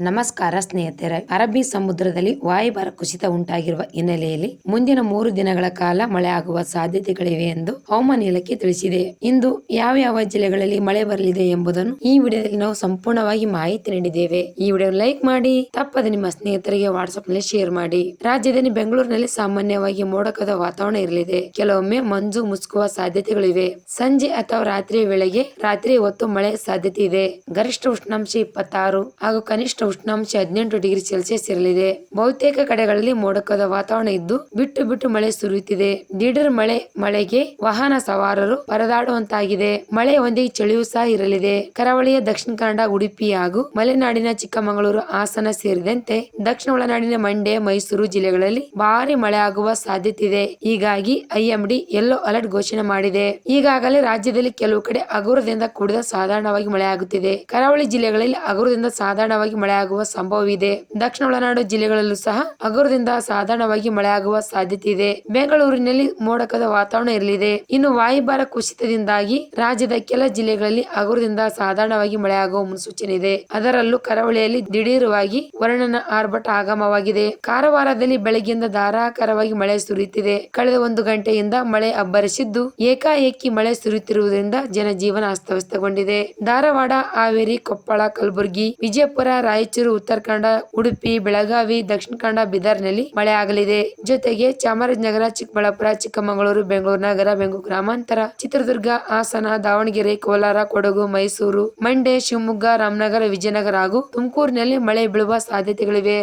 ನಮಸ್ಕಾರ ಸ್ನೇಹಿತರೆ. ಅರಬ್ಬಿ ಸಮುದ್ರದಲ್ಲಿ ವಾಯುಭಾರ ಕುಸಿತ ಉಂಟಾಗಿರುವ ಹಿನ್ನೆಲೆಯಲ್ಲಿ ಮುಂದಿನ ಮೂರು ದಿನಗಳ ಕಾಲ ಮಳೆ ಆಗುವ ಸಾಧ್ಯತೆಗಳಿವೆ ಎಂದು ಹವಾಮಾನ ಇಲಾಖೆ ತಿಳಿಸಿದೆ. ಇಂದು ಯಾವ ಯಾವ ಜಿಲ್ಲೆಗಳಲ್ಲಿ ಮಳೆ ಬರಲಿದೆ ಎಂಬುದನ್ನು ಈ ವಿಡಿಯೋದಲ್ಲಿ ನಾವು ಸಂಪೂರ್ಣವಾಗಿ ಮಾಹಿತಿ ನೀಡಿದ್ದೇವೆ. ಈ ವಿಡಿಯೋ ಲೈಕ್ ಮಾಡಿ, ತಪ್ಪದೆ ನಿಮ್ಮ ಸ್ನೇಹಿತರಿಗೆ ವಾಟ್ಸ್ಆಪ್ನಲ್ಲಿ ಶೇರ್ ಮಾಡಿ. ರಾಜ್ಯದಲ್ಲಿ ಬೆಂಗಳೂರಿನಲ್ಲಿ ಸಾಮಾನ್ಯವಾಗಿ ಮೋಡಕದ ವಾತಾವರಣ ಇರಲಿದೆ. ಕೆಲವೊಮ್ಮೆ ಮಂಜು ಮುಸುಕುವ ಸಾಧ್ಯತೆಗಳಿವೆ. ಸಂಜೆ ಅಥವಾ ರಾತ್ರಿಯ ವೇಳೆಗೆ ರಾತ್ರಿ ಹೊತ್ತು ಮಳೆ ಸಾಧ್ಯತೆ ಇದೆ. ಗರಿಷ್ಠ ಉಷ್ಣಾಂಶ ಇಪ್ಪತ್ತಾರು ಹಾಗೂ ಕನಿಷ್ಠ ಉಷ್ಣಾಂಶ ಹದಿನೆಂಟು ಡಿಗ್ರಿ ಸೆಲ್ಸಿಯಸ್ ಇರಲಿದೆ. ಬಹುತೇಕ ಕಡೆಗಳಲ್ಲಿ ಮೋಡಕದ ವಾತಾವರಣ ಇದ್ದು ಬಿಟ್ಟು ಬಿಟ್ಟು ಮಳೆ ಸುರಿಯುತ್ತಿದೆ. ದಿಢೀರ್ ಮಳೆ ಮಳೆಗೆ ವಾಹನ ಸವಾರರು ಪರದಾಡುವಂತಾಗಿದೆ. ಮಳೆ ಒಂದಿಗೆ ಚಳಿಯೂ ಸಹ ಇರಲಿದೆ. ಕರಾವಳಿಯ ದಕ್ಷಿಣ ಕನ್ನಡ, ಉಡುಪಿ ಹಾಗೂ ಮಲೆನಾಡಿನ ಚಿಕ್ಕಮಗಳೂರು ಹಾಸನ ಸೇರಿದಂತೆ ದಕ್ಷಿಣ ಒಳನಾಡಿನ ಮಂಡ್ಯ, ಮೈಸೂರು ಜಿಲ್ಲೆಗಳಲ್ಲಿ ಭಾರಿ ಮಳೆ ಆಗುವ ಸಾಧ್ಯತೆ ಇದೆ ಹೀಗಾಗಿ ಐಎಂಡಿ ಯೆಲ್ಲೋ ಅಲರ್ಟ್ ಘೋಷಣೆ ಮಾಡಿದೆ. ಈಗಾಗಲೇ ರಾಜ್ಯದಲ್ಲಿ ಕೆಲವು ಕಡೆ ಹಗುರದಿಂದ ಕೂಡಿದ ಸಾಧಾರಣವಾಗಿ ಮಳೆ ಆಗುತ್ತಿದೆ ಕರಾವಳಿ ಜಿಲ್ಲೆಗಳಲ್ಲಿ ಹಗುರದಿಂದ ಸಾಧಾರಣವಾಗಿ ಮಳೆ ಆಗುವ ಸಂಭವವಿದೆ. ದಕ್ಷಿಣ ಒಳನಾಡು ಜಿಲ್ಲೆಗಳಲ್ಲೂ ಸಹ ಹಗುರದಿಂದ ಸಾಧಾರಣವಾಗಿ ಮಳೆಯಾಗುವ ಸಾಧ್ಯತೆ ಇದೆ ಬೆಂಗಳೂರಿನಲ್ಲಿ ಮೋಡಕದ ವಾತಾವರಣ ಇರಲಿದೆ. ಇನ್ನು ವಾಯುಭಾರ ಕುಸಿತದಿಂದಾಗಿ ರಾಜ್ಯದ ಕೆಲ ಜಿಲ್ಲೆಗಳಲ್ಲಿ ಹಗುರದಿಂದ ಸಾಧಾರಣವಾಗಿ ಮಳೆಯಾಗುವ ಮುನ್ಸೂಚನೆ ಇದೆ. ಅದರಲ್ಲೂ ಕರಾವಳಿಯಲ್ಲಿ ದಿಢೀರವಾಗಿ ವರ್ಣನ ಆರ್ಭಟ ಆಗಮವಾಗಿದೆ. ಕಾರವಾರದಲ್ಲಿ ಬೆಳಗ್ಗೆಯಿಂದ ಧಾರಾಕಾರವಾಗಿ ಮಳೆ ಸುರಿಯುತ್ತಿದೆ. ಕಳೆದ ಒಂದು ಗಂಟೆಯಿಂದ ಮಳೆ ಅಬ್ಬರಿಸಿದ್ದು ಏಕಾಏಕಿ ಮಳೆ ಸುರಿಯುತ್ತಿರುವುದರಿಂದ ಜನಜೀವನ ಅಸ್ತವ್ಯಸ್ತಗೊಂಡಿದೆ. ಧಾರವಾಡ, ಹಾವೇರಿ, ಕೊಪ್ಪಳ, ಕಲಬುರಗಿ, ವಿಜಯಪುರ ರಾಯಚೂರು, ಉತ್ತರ ಕನ್ನಡ, ಉಡುಪಿ, ಬೆಳಗಾವಿ, ದಕ್ಷಿಣ ಕನ್ನಡ, ಬಿದರ್ನಲ್ಲಿ ಮಳೆ ಆಗಲಿದೆ ಜೊತೆಗೆ ಚಾಮರಾಜನಗರ, ಚಿಕ್ಕಬಳ್ಳಾಪುರ, ಚಿಕ್ಕಮಗಳೂರು, ಬೆಂಗಳೂರು ನಗರ, ಬೆಂಗಳೂರು ಗ್ರಾಮಾಂತರ, ಚಿತ್ರದುರ್ಗ, ಹಾಸನ, ದಾವಣಗೆರೆ, ಕೋಲಾರ, ಕೊಡಗು, ಮೈಸೂರು, ಮಂಡ್ಯ, ಶಿವಮೊಗ್ಗ, ರಾಮನಗರ, ವಿಜಯನಗರ ಹಾಗೂ ತುಮಕೂರಿನಲ್ಲಿ ಮಳೆ ಬೀಳುವ ಸಾಧ್ಯತೆಗಳಿವೆ.